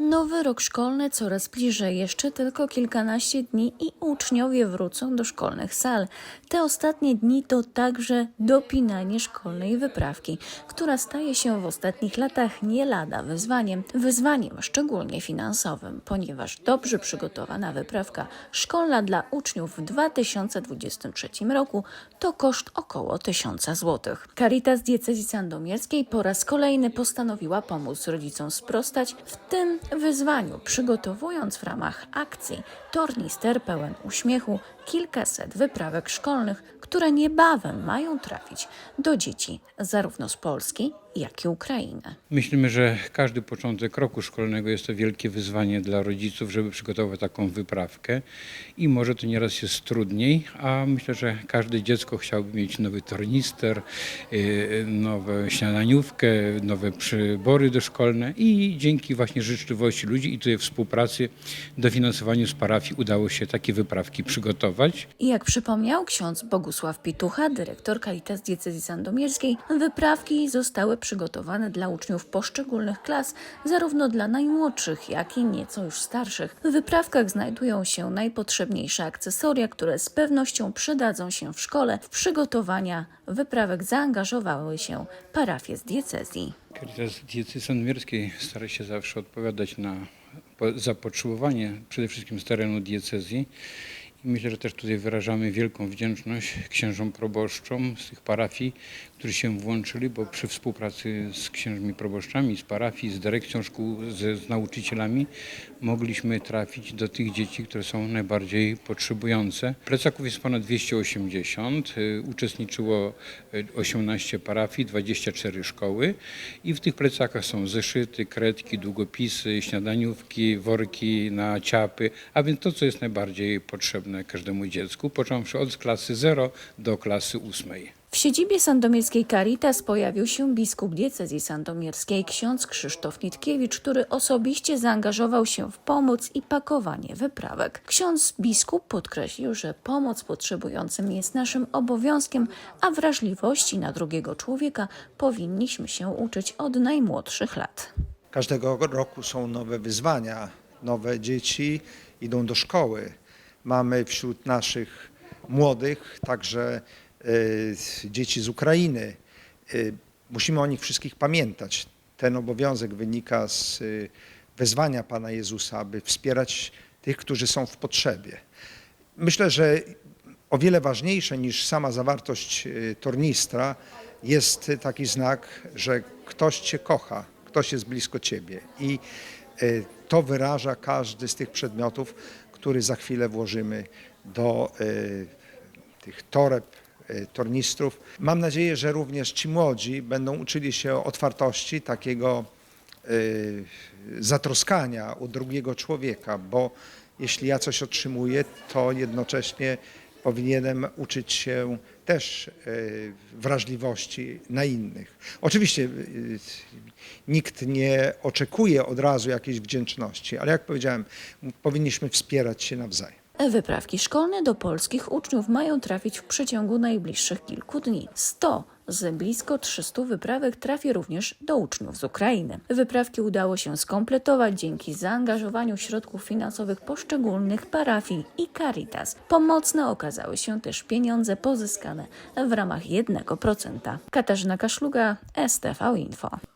Nowy rok szkolny coraz bliżej, jeszcze tylko kilkanaście dni i uczniowie wrócą do szkolnych sal. Te ostatnie dni to także dopinanie szkolnej wyprawki, która staje się w ostatnich latach nie lada wyzwaniem. Wyzwaniem szczególnie finansowym, ponieważ dobrze przygotowana wyprawka szkolna dla uczniów w 2023 roku to koszt około 1000 zł. Caritas Diecezji Sandomierskiej po raz kolejny postanowiła pomóc rodzicom sprostać w tym wyzwaniu, przygotowując w ramach akcji Tornister pełen uśmiechu kilkaset wyprawek szkolnych, które niebawem mają trafić do dzieci zarówno z Polski, jak i Ukrainy. Myślimy, że każdy początek roku szkolnego jest to wielkie wyzwanie dla rodziców, żeby przygotować taką wyprawkę i może to nieraz jest trudniej, a myślę, że każde dziecko chciałoby mieć nowy tornister, yy, nową śniadaniówkę, nowe przybory doszkolne i dzięki właśnie życzliwości ludzi i tutaj współpracy, dofinansowaniu z parafii udało się takie wyprawki przygotować. I jak przypomniał ksiądz Bogusław Pitucha, dyrektor Caritas Diecezji Sandomierskiej, wyprawki zostały przygotowane dla uczniów poszczególnych klas, zarówno dla najmłodszych, jak i nieco już starszych. W wyprawkach znajdują się najpotrzebniejsze akcesoria, które z pewnością przydadzą się w szkole. W przygotowania wyprawek zaangażowały się parafie z diecezji. Caritas Diecezji Sandomierskiej stara się zawsze odpowiadać na po- zapotrzebowanie przede wszystkim z terenu diecezji. Myślę, że też tutaj wyrażamy wielką wdzięczność księżom proboszczom z tych parafii, którzy się włączyli, bo przy współpracy z księżmi proboszczami, z parafii, z dyrekcją szkół, z, z nauczycielami mogliśmy trafić do tych dzieci, które są najbardziej potrzebujące. Plecaków jest ponad 280, y, uczestniczyło y, 18 parafii, 24 szkoły i w tych plecakach są zeszyty, kredki, długopisy, śniadaniówki, worki na ciapy, a więc to, co jest najbardziej potrzebne każdemu dziecku, począwszy od klasy 0 do klasy 8. W siedzibie sandomierskiej Caritas pojawił się biskup diecezji sandomierskiej ksiądz Krzysztof Nitkiewicz, który osobiście zaangażował się w pomoc i pakowanie wyprawek. Ksiądz biskup podkreślił, że pomoc potrzebującym jest naszym obowiązkiem, a wrażliwości na drugiego człowieka powinniśmy się uczyć od najmłodszych lat. Każdego roku są nowe wyzwania. Nowe dzieci idą do szkoły. Mamy wśród naszych młodych także e, dzieci z Ukrainy. E, musimy o nich wszystkich pamiętać. Ten obowiązek wynika z e, wezwania Pana Jezusa, aby wspierać tych, którzy są w potrzebie. Myślę, że o wiele ważniejsze niż sama zawartość tornistra jest taki znak, że ktoś Cię kocha, ktoś jest blisko Ciebie. I to wyraża każdy z tych przedmiotów, który za chwilę włożymy do e, tych toreb, e, tornistrów. Mam nadzieję, że również ci młodzi będą uczyli się otwartości, takiego e, zatroskania u drugiego człowieka, bo jeśli ja coś otrzymuję, to jednocześnie powinienem uczyć się też e, wrażliwości na innych. Oczywiście e, nikt nie oczekuje od razu jakiejś wdzięczności, ale jak powiedziałem, powinniśmy wspierać się nawzajem. Wyprawki szkolne do polskich uczniów mają trafić w przeciągu najbliższych kilku dni. 100 z blisko 300 wyprawek trafi również do uczniów z Ukrainy. Wyprawki udało się skompletować dzięki zaangażowaniu środków finansowych poszczególnych parafii i Caritas. Pomocne okazały się też pieniądze pozyskane w ramach 1%. Katarzyna Kaszluga, STV Info.